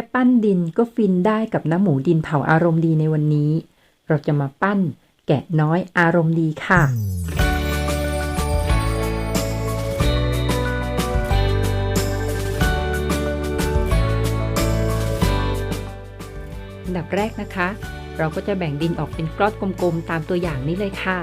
ค่ปั้นดินก็ฟินได้กับน้ำหมูดินเผาอารมณ์ดีในวันนี้ เราจะมาปั้นแกะน้อยอารมณ์ดีค่ะอันดับแรกนะคะ เราก็จะแบ่งดินออกเป็นกลอดกลมๆตามตัวอย่างนี้เลยค่ะ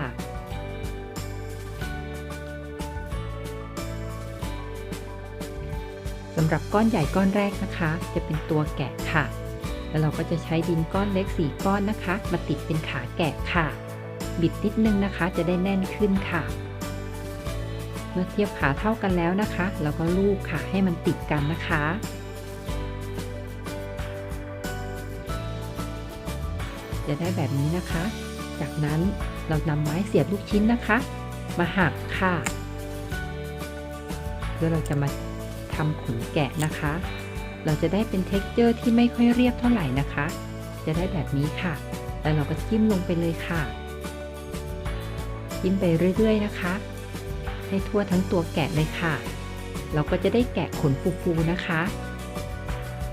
สำหรับก้อนใหญ่ก้อนแรกนะคะ จะเป็นตัวแกะค่ะ แล้วเราก็จะใช้ดินก้อนเล็ก 4 ก้อนนะคะ มาติดเป็นขาแกะค่ะ บิดนิดนึงนะคะ จะได้แน่นขึ้นค่ะ เมื่อเทียบขาเท่ากันแล้วนะคะ เราก็ลูบค่ะให้มันติดกันนะคะจะได้แบบนี้นะคะ จากนั้นเรานำไม้เสียบลูกชิ้นนะคะ มาหักค่ะ เพื่อเราจะมา ทำขนแกะนะคะ เราจะได้เป็นเท็กเจอร์ที่ไม่ค่อยเรียบเท่าไหร่นะคะ จะได้แบบนี้ค่ะ แล้วเราก็จิ้มลงไปเลยค่ะ จิ้มไปเรื่อยๆนะคะ ให้ทั่วทั้งตัวแกะเลยค่ะ เราก็จะได้แกะขนฟูๆนะคะ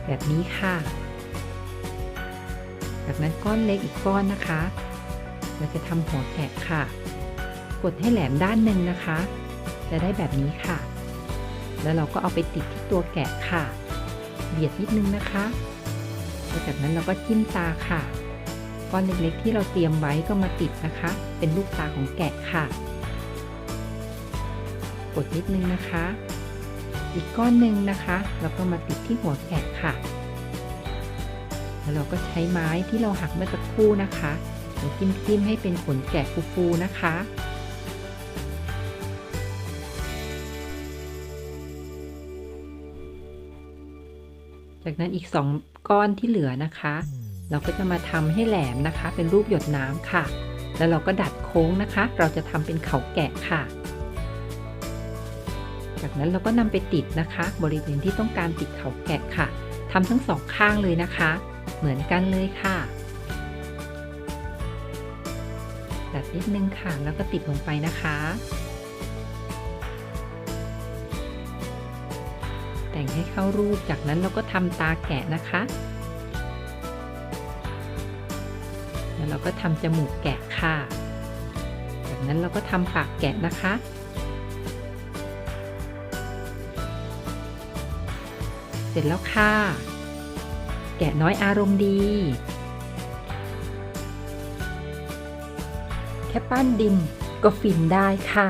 แบบนี้ค่ะ จากนั้นก้อนเล็กอีกก้อนนะคะ เราจะทำหัวแกะค่ะ กดให้แหลมด้านหนึ่งนะคะ จะได้แบบนี้ค่ะ แล้วเราก็เอาไปติดที่ตัวแกะค่ะ เบียดนิดนึงนะคะแล้วจากนั้นเราก็จิ้มตาค่ะ ก้อนเล็กๆที่เราเตรียมไว้ก็มาติดนะคะ เป็นลูกตาของแกะค่ะ กดนิดนึงนะคะ อีกก้อนหนึ่งนะคะเราก็มาติดที่หัวแกะค่ะ แล้วเราก็ใช้ไม้ที่เราหักเมื่อสักครู่นะคะจิ้มจิ้มให้เป็นขนแกะฟูๆนะคะ จากนั้นอีก 2 ก้อนที่เหลือนะคะ เราก็จะมาทำให้แหลมนะคะ เป็นรูปหยดน้ำค่ะ แล้วเราก็ดัดโค้งนะคะ เราจะทำเป็นเขาแกะค่ะ จากนั้นเราก็นำไปติดนะคะ บริเวณที่ต้องการติดเขาแกะค่ะทำทั้งสองข้างเลยนะคะ เหมือนกันเลยค่ะดัดนิดนึงค่ะ แล้วก็ติดลงไปนะคะ แต่งให้เข้ารูป จากนั้นเราก็ทำตาแกะนะคะ แล้วเราก็ทำจมูกแกะค่ะ จากนั้นเราก็ทำปากแกะนะคะ เสร็จแล้วค่ะ แกะน้อยอารมณ์ดี แค่ปั้นดินก็ฟินได้ค่ะ